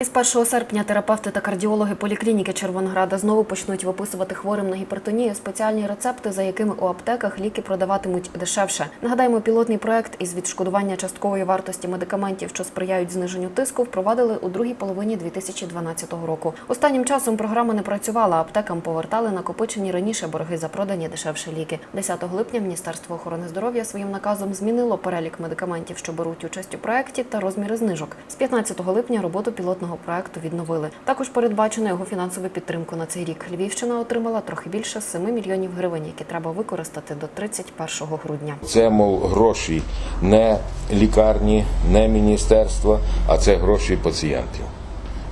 Із 1 серпня терапевти та кардіологи поліклініки Червонограда знову почнуть виписувати хворим на гіпертонію спеціальні рецепти, за якими у аптеках ліки продаватимуть дешевше. Нагадаємо, пілотний проект із відшкодування часткової вартості медикаментів, що сприяють зниженню тиску, впровадили у другій половині 2012 року. Останнім часом програма не працювала. Аптекам повертали накопичені раніше борги за продані дешевші ліки. 10 липня Міністерство охорони здоров'я своїм наказом змінило перелік медикаментів, що беруть участь у проекті, та розміри знижок. З 15 липня роботу пілотного проекту відновили. Також передбачено його фінансову підтримку на цей рік. Львівщина отримала трохи більше 7 мільйонів гривень, які треба використати до 31 грудня. Це, мов, гроші не лікарні, не міністерства, а це гроші пацієнтів.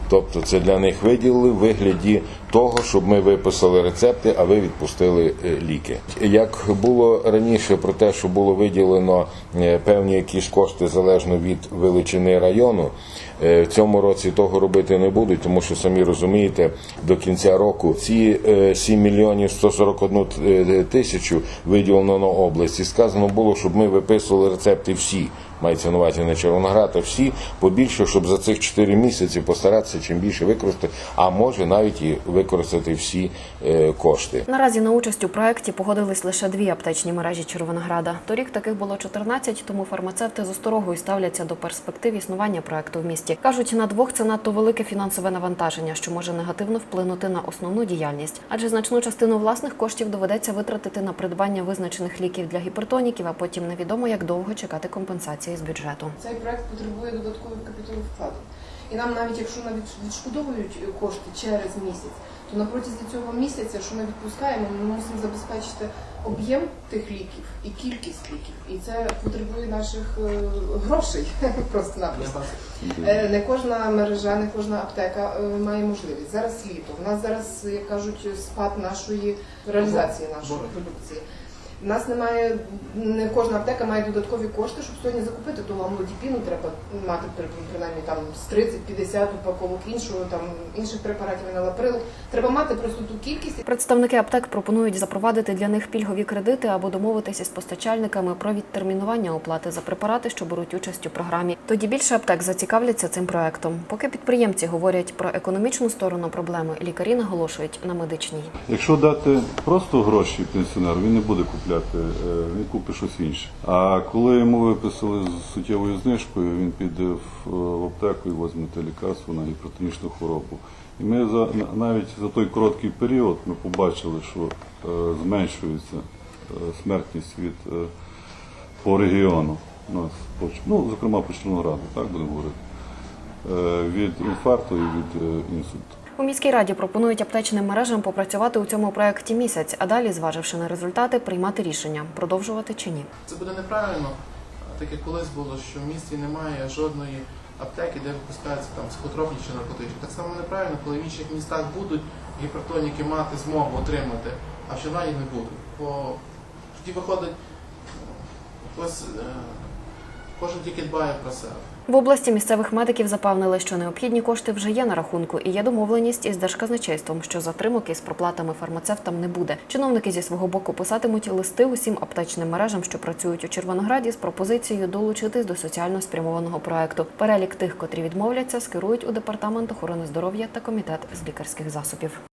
Тобто це для них виділили в вигляді того, щоб ми виписали рецепти, а ви відпустили е, ліки. Як було раніше про те, що було виділено е, певні якісь кошти залежно від величини району, е, в цьому році того робити не будуть, тому що самі розумієте, до кінця року ці е, 7 мільйонів 141 е, тисячу виділено на область. І сказано було, щоб ми виписували рецепти всі. Мається на увазі не Червоноград, а всі побільше, щоб за цих 4 місяці постаратися чим більше використати, а може навіть і використати всі е, кошти. Наразі на участь у проєкті погодились лише дві аптечні мережі Червонограда. Торік таких було 14, тому фармацевти з осторогою ставляться до перспектив існування проекту в місті. кажуть, на двох це надто велике фінансове навантаження, що може негативно вплинути на основну діяльність, адже значну частину власних коштів доведеться витратити на придбання визначених ліків для гіпертоніків, а потім невідомо як довго чекати компенсації з бюджету. Цей проект потребує додаткових капіталових вкладень. І нам навіть якщо навіть відшкодовують кошти через місяць, то на протязі цього місяця, що ми відпускаємо, ми мусимо забезпечити об'єм тих ліків і кількість ліків. І це потребує наших е, грошей просто-напросто. Е, Не кожна мережа, не кожна аптека е, має можливість. Зараз літо. У нас зараз, як кажуть, спад нашої реалізації нашої продукції. У нас немає, не кожна аптека має додаткові кошти, щоб сьогодні закупити ту амлодіпіну, треба мати при- принаймні там з 30-50 упаковок іншого, там інших препаратів еналаприлу. Треба мати просто ту кількість. Представники аптек пропонують запровадити для них пільгові кредити або домовитися з постачальниками про відтермінування оплати за препарати, що беруть участь у програмі. Тоді більше аптек зацікавляться цим проектом. Поки підприємці говорять про економічну сторону проблеми, лікарі наголошують на медичній. Якщо дати просто гроші пенсіонеру, він не буде купляти, е, він купить щось інше. А коли йому виписали з суттєвою знижкою, він піде в, в аптеку і візьме те лікарство на гіпертонічну хворобу. І ми за навіть за той короткий період ми побачили, що е, зменшується е, смертність від е, по регіону. У нас ну, зокрема по Чорнограду, так будемо говорити. Е, від інфаркту і від е, інсульту. У міській раді пропонують аптечним мережам попрацювати у цьому проекті місяць, а далі, зваживши на результати, приймати рішення продовжувати чи ні. Це буде неправильно, так як колись було, що в місті немає жодної аптеки, де випускаються там психотропні чи наркотичні. Так само неправильно, коли в інших містах будуть гіпертоніки мати змогу отримати, а в Червоні не будуть. Бо тоді виходить, ось, е, кожен тільки дбає про себе. В області місцевих медиків запевнили, що необхідні кошти вже є на рахунку, і є домовленість із держказначейством, що затримок із проплатами фармацевтам не буде. Чиновники зі свого боку писатимуть листи усім аптечним мережам, що працюють у Червонограді, з пропозицією долучитись до соціально спрямованого проекту. Перелік тих, котрі відмовляться, скерують у департамент охорони здоров'я та комітет з лікарських засобів.